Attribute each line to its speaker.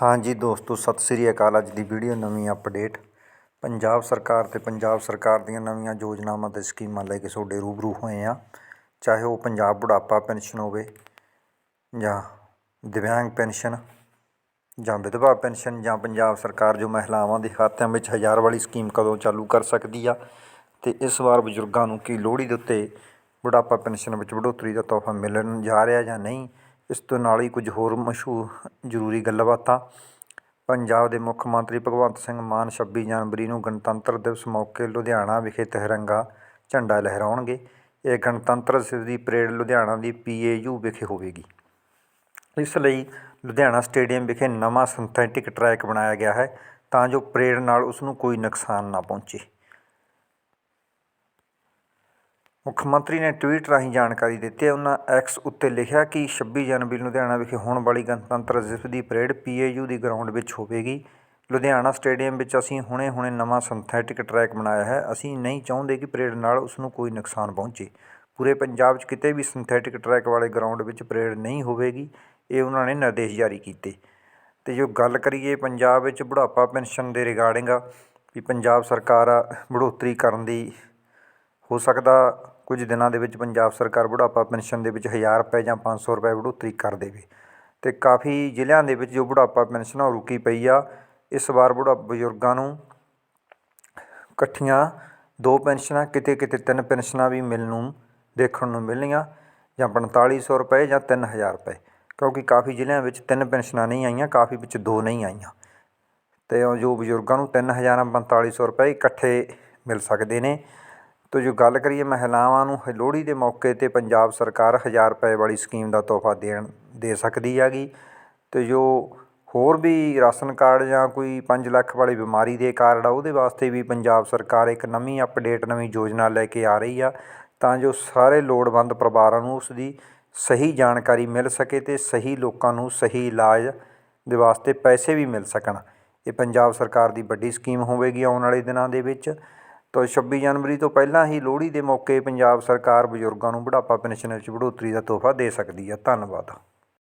Speaker 1: ਹਾਂਜੀ ਦੋਸਤੋ, ਸਤਿ ਸ੍ਰੀ ਅਕਾਲ। ਅੱਜ ਦੀ ਵੀਡੀਓ ਨਵੀਂ ਅਪਡੇਟ। ਪੰਜਾਬ ਸਰਕਾਰ ਤੇ ਪੰਜਾਬ ਸਰਕਾਰ ਦੀਆਂ ਨਵੀਆਂ ਯੋਜਨਾਵਾਂ ਤੇ ਸਕੀਮਾਂ ਲੈ ਕੇ ਤੁਹਾਡੇ ਰੂਬਰੂ ਹੋਏ ਆ ਚਾਹੇ ਉਹ ਪੰਜਾਬ ਬੁਢਾਪਾ ਪੈਨਸ਼ਨ ਹੋਵੇ ਜਾਂ ਦਿਵਿਆਂਗ ਪੈਨਸ਼ਨ ਜਾਂ ਵਿਧਵਾ ਪੈਨਸ਼ਨ ਜਾਂ ਪੰਜਾਬ ਸਰਕਾਰ ਜੋ ਮਹਿਲਾਵਾਂ ਦੇ ਖਾਤਿਆਂ ਵਿੱਚ ਹਜ਼ਾਰ ਵਾਲੀ ਸਕੀਮ ਕਦੋਂ ਚਾਲੂ ਕਰ ਸਕਦੀ ਆ ਤੇ ਇਸ ਵਾਰ ਬਜ਼ੁਰਗਾਂ ਨੂੰ ਕੀ ਲੋਹੜੀ ਦੇ ਉੱਤੇ ਬੁਢਾਪਾ ਪੈਨਸ਼ਨ ਵਿੱਚ ਵਧੋਤਰੀ ਦਾ ਤੋਹਫਾ ਮਿਲਣ ਜਾ ਰਿਹਾ ਜਾਂ ਨਹੀਂ ਇਸ ਤੋਂ ਨਾਲ ਹੀ ਕੁਝ ਹੋਰ ਮਸ਼ਹੂਰ ਜ਼ਰੂਰੀ ਗੱਲਬਾਤਾਂ। ਪੰਜਾਬ ਦੇ ਮੁੱਖ ਮੰਤਰੀ ਭਗਵੰਤ ਸਿੰਘ ਮਾਨ 26 ਜਨਵਰੀ ਨੂੰ ਗਣਤੰਤਰ ਦਿਵਸ ਮੌਕੇ ਲੁਧਿਆਣਾ ਵਿਖੇ ਤਿਰੰਗਾ ਝੰਡਾ ਲਹਿਰਾਉਣਗੇ। ਇਹ ਗਣਤੰਤਰ ਦਿਵਸ ਦੀ ਪਰੇਡ ਲੁਧਿਆਣਾ ਦੀ ਪੀਏਯੂ ਵਿਖੇ ਹੋਵੇਗੀ। ਇਸ ਲਈ ਲੁਧਿਆਣਾ ਸਟੇਡੀਅਮ ਵਿਖੇ ਨਵਾਂ ਸਿੰਥੈਟਿਕ ਟਰੈਕ ਬਣਾਇਆ ਗਿਆ ਹੈ ਤਾਂ ਜੋ ਪਰੇਡ ਨਾਲ ਉਸ ਨੂੰ ਕੋਈ ਨੁਕਸਾਨ ਨਾ ਪਹੁੰਚੇ। ਮੁੱਖ ਮੰਤਰੀ ਨੇ ਟਵੀਟ ਰਾਹੀਂ ਜਾਣਕਾਰੀ ਦਿੱਤੀ ਹੈ ਉਹਨਾਂ ਐਕਸ ਉੱਤੇ ਲਿਖਿਆ ਕਿ 26 ਜਨਵਰੀ ਲੁਧਿਆਣਾ ਵਿਖੇ ਹੋਣ ਵਾਲੀ ਗਣਤੰਤਰ ਦਿਵਸ ਦੀ ਪਰੇਡ ਪੀਏਯੂ ਦੀ ਗਰਾਊਂਡ ਵਿੱਚ ਹੋਵੇਗੀ। ਲੁਧਿਆਣਾ ਸਟੇਡੀਅਮ ਵਿੱਚ ਅਸੀਂ ਹੁਣੇ-ਹੁਣੇ ਨਵਾਂ ਸਿੰਥੈਟਿਕ ਟਰੈਕ ਬਣਾਇਆ ਹੈ। ਅਸੀਂ ਨਹੀਂ ਚਾਹੁੰਦੇ ਕਿ ਪਰੇਡ ਨਾਲ ਉਸ ਨੂੰ ਕੋਈ ਨੁਕਸਾਨ ਪਹੁੰਚੇ। ਪੂਰੇ ਪੰਜਾਬ 'ਚ ਕਿਤੇ ਵੀ ਸਿੰਥੈਟਿਕ ਟਰੈਕ ਵਾਲੇ ਗਰਾਊਂਡ ਵਿੱਚ ਪਰੇਡ ਨਹੀਂ ਹੋਵੇਗੀ, ਇਹ ਉਹਨਾਂ ਨੇ ਨਿਰਦੇਸ਼ ਜਾਰੀ ਕੀਤੇ। ਤੇ ਜੋ ਗੱਲ ਕਰੀਏ ਪੰਜਾਬ ਵਿੱਚ ਬੁਢਾਪਾ ਪੈਨਸ਼ਨ ਦੇ ਰਿਗਾਰਡਿੰਗ, ਵੀ ਪੰਜਾਬ ਸਰਕਾਰ ਬੜੋਤਰੀ ਕਰਨ ਦੀ ਹੋ ਸਕਦਾ ਕੁਝ ਦਿਨਾਂ ਦੇ ਵਿੱਚ ਪੰਜਾਬ ਸਰਕਾਰ ਬੁਢਾਪਾ ਪੈਨਸ਼ਨ ਦੇ ਵਿੱਚ 1000 ਰੁਪਏ ਜਾਂ 500 ਰੁਪਏ ਬੜੋਤਰੀ ਕਰ ਦੇਵੇ। ਤੇ ਕਾਫੀ ਜ਼ਿਲ੍ਹਿਆਂ ਦੇ ਵਿੱਚ ਜੋ ਬੁਢਾਪਾ ਪੈਨਸ਼ਨ ਉਹ ਰੁਕੀ ਪਈ ਆ। ਇਸ ਵਾਰ ਬੁਢਾ, ਬਜ਼ੁਰਗਾਂ ਨੂੰ ਇਕੱਠੀਆਂ ਦੋ ਪੈਨਸ਼ਨਾਂ ਕਿਤੇ ਕਿਤੇ ਤਿੰਨ ਪੈਨਸ਼ਨਾਂ ਵੀ ਮਿਲਣ ਨੂੰ, ਦੇਖਣ ਨੂੰ ਮਿਲਣੀਆਂ, ਜਾਂ 4500 ਰੁਪਏ ਜਾਂ 3000 ਰੁਪਏ। ਕਿਉਂਕਿ ਕਾਫੀ ਜ਼ਿਲ੍ਹਿਆਂ ਵਿੱਚ ਤਿੰਨ ਪੈਨਸ਼ਨਾਂ ਨਹੀਂ ਆਈਆਂ, ਕਾਫੀ ਵਿੱਚ ਦੋ ਨਹੀਂ ਆਈਆਂ। ਤੇ ਜੋ ਬਜ਼ੁਰਗਾਂ ਨੂੰ 3000 4500 ਰੁਪਏ ਇਕੱਠੇ ਮਿਲ ਸਕਦੇ ਨੇ। ਤੋ ਜੋ ਗੱਲ ਕਰੀਏ ਮਹਿਲਾਵਾਂ ਨੂੰ ਲੋਹੜੀ ਦੇ ਮੌਕੇ 'ਤੇ ਪੰਜਾਬ ਸਰਕਾਰ ਹਜ਼ਾਰ ਰੁਪਏ ਵਾਲੀ ਸਕੀਮ ਦਾ ਤੋਹਫਾ ਦੇਣ, ਦੇ ਸਕਦੀ ਹੈਗੀ। ਅਤੇ ਜੋ ਹੋਰ ਵੀ ਰਾਸ਼ਨ ਕਾਰਡ ਜਾਂ ਕੋਈ ਪੰਜ ਲੱਖ ਵਾਲੀ ਬਿਮਾਰੀ ਦੇ ਕਾਰਡ ਆ, ਉਹਦੇ ਵਾਸਤੇ ਵੀ ਪੰਜਾਬ ਸਰਕਾਰ ਇੱਕ ਨਵੀਂ ਅਪਡੇਟ ਨਵੀਂ ਯੋਜਨਾ ਲੈ ਕੇ ਆ ਰਹੀ ਆ, ਤਾਂ ਜੋ ਸਾਰੇ ਲੋੜਵੰਦ ਪਰਿਵਾਰਾਂ ਨੂੰ ਉਸ ਦੀ ਸਹੀ ਜਾਣਕਾਰੀ ਮਿਲ ਸਕੇ ਤੇ ਸਹੀ ਲੋਕਾਂ ਨੂੰ ਸਹੀ ਇਲਾਜ ਦੇ ਵਾਸਤੇ ਪੈਸੇ ਵੀ ਮਿਲ ਸਕਣ। ਇਹ ਪੰਜਾਬ ਸਰਕਾਰ ਦੀ ਵੱਡੀ ਸਕੀਮ ਹੋਵੇਗੀ ਆਉਣ ਵਾਲੇ ਦਿਨਾਂ ਦੇ ਵਿੱਚ। ਤਾਂ 26 ਜਨਵਰੀ ਤੋਂ ਪਹਿਲਾਂ ਹੀ ਲੋਹੜੀ ਦੇ ਮੌਕੇ ਪੰਜਾਬ ਸਰਕਾਰ ਬਜ਼ੁਰਗਾਂ ਨੂੰ ਬੁਢਾਪਾ ਪੈਨਸ਼ਨ ਵਿੱਚ ਬੜੋਤਰੀ ਦਾ ਤੋਹਫਾ ਦੇ ਸਕਦੀ ਹੈ। ਧੰਨਵਾਦ।